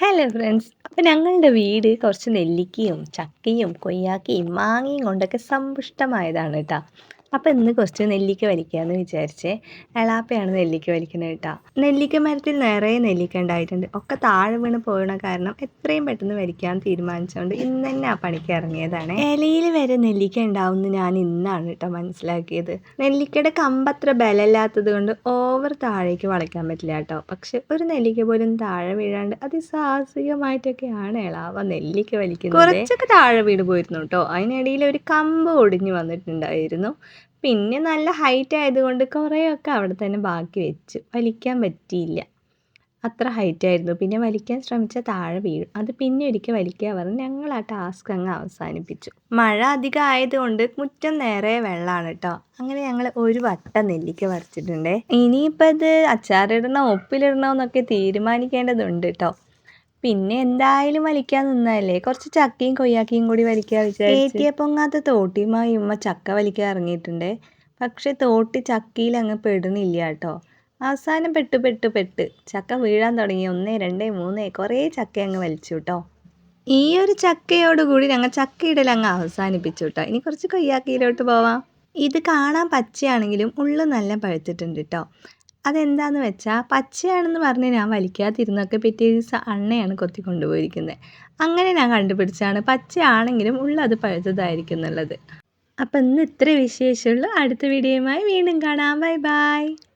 Hello friends അപ്പോൾ ഞങ്ങളുടെ വീട് കുറച്ച് നെല്ലിക്കയും ചക്കയും കൊയ്യാക്കയും മാങ്ങയും കൊണ്ടൊക്കെ സമ്പുഷ്ടമായതാണ് കേട്ടോ അപ്പോൾ ഇന്ന് കുറച്ച് നെല്ലിക്ക വലിക്കാമെന്ന് വിചാരിച്ചേ. എളാപ്പയാണ് നെല്ലിക്ക വലിക്കുന്നത് കേട്ടോ. നെല്ലിക്ക മരത്തിൽ നിറയെ നെല്ലിക്ക ഉണ്ടായിട്ടുണ്ട്. ഒക്കെ താഴെ വീണ് പോകണ കാരണം എത്രയും പെട്ടെന്ന് വലിക്കാൻ തീരുമാനിച്ചുകൊണ്ട് ഇന്ന് തന്നെ ആ പണിക്ക് ഇറങ്ങിയതാണ്. ഇലയിൽ വരെ നെല്ലിക്ക ഉണ്ടാവുമെന്ന് ഞാൻ ഇന്നാണ് കേട്ടോ മനസ്സിലാക്കിയത്. നെല്ലിക്കയുടെ കമ്പത്ര ബലമില്ലാത്തത് കൊണ്ട് ഓവർ താഴേക്ക് വളയ്ക്കാൻ പറ്റില്ല കേട്ടോ. പക്ഷെ ഒരു നെല്ലിക്ക പോലും താഴെ വീഴാണ്ട് അതിസാഹസികമായിട്ടൊക്കെയാണ് എളാവ നെല്ലിക്ക വലിക്കുന്നത്. കുറച്ചൊക്കെ താഴെ വീട് പോയിരുന്നു കേട്ടോ. അതിനിടയിൽ ഒരു കമ്പ് ഒടിഞ്ഞു വന്നിട്ടുണ്ടായിരുന്നു. പിന്നെ നല്ല ഹൈറ്റ് ആയതുകൊണ്ട് കുറേയൊക്കെ അവിടെ തന്നെ ബാക്കി വെച്ചു. വലിക്കാൻ പറ്റിയില്ല. അത്ര ഹൈറ്റ് ആയിരുന്നു. പിന്നെ വലിക്കാൻ ശ്രമിച്ചാൽ താഴെ വീഴും. അത് പിന്നെ ഒരിക്കൽ വലിക്കുക പറഞ്ഞ്. ഞങ്ങൾ ആ ടാസ്ക് അങ്ങ് അവസാനിപ്പിച്ചു. മഴ അധികം ആയതുകൊണ്ട് മുറ്റം നേരെ വെള്ളമാണ് കേട്ടോ. അങ്ങനെ ഞങ്ങൾ ഒരു വട്ട നെല്ലിക്ക പറിച്ചിട്ടുണ്ട്. ഇനിയിപ്പോൾ ഇത് അച്ചാറിടണോ ഉപ്പിലിടണോ എന്നൊക്കെ തീരുമാനിക്കേണ്ടതുണ്ട് കേട്ടോ. പിന്നെ എന്തായാലും വലിക്കാൻ നിന്നതല്ലേ? കുറച്ച് ചക്കയും കൊയ്യാക്കയും കൂടി വലിക്കാൻ വിചാരിച്ചു. പൊങ്ങാത്ത തോട്ടിയുമായി ഉമ്മ ചക്ക വലിക്കാൻ ഇറങ്ങിയിട്ടുണ്ട്. പക്ഷെ തോട്ടി ചക്കയിൽ അങ്ങ് പെടുന്നില്ല കേട്ടോ. അവസാനം പെട്ട് പെട്ട് പെട്ട്. ചക്ക വീഴാൻ തുടങ്ങി. ഒന്ന് രണ്ട് മൂന്ന് കുറേ ചക്ക അങ്ങ് വലിച്ചു കേട്ടോ. ഈ ഒരു ചക്കയോടുകൂടി ഞങ്ങൾ ചക്കയിടൽ അങ്ങ് അവസാനിപ്പിച്ചു കേട്ടോ. ഇനി കുറച്ച് കൊയ്യാക്കയിലോട്ട് പോവാം. ഇത് കാണാൻ പച്ചയാണെങ്കിലും ഉള്ളു നല്ല പഴുത്തിട്ടുണ്ട് കേട്ടോ. അതെന്താന്ന് വെച്ചാൽ പച്ചയാണെന്ന് പറഞ്ഞ് ഞാൻ വലിക്കാതിരുന്നൊക്കെ പിറ്റേ ദിവസം അണ്ണയാണ് കൊത്തി കൊണ്ടുപോയിരിക്കുന്നത് അങ്ങനെ ഞാൻ കണ്ടുപിടിച്ചാണ് പച്ചയാണെങ്കിലും ഉള്ളത് പഴുത്തതായിരിക്കും എന്നുള്ളത് അപ്പം ഇന്ന് ഇത്ര വിശേഷമുള്ളൂ അടുത്ത വീഡിയോയുമായി വീണ്ടും കാണാം. Bye bye.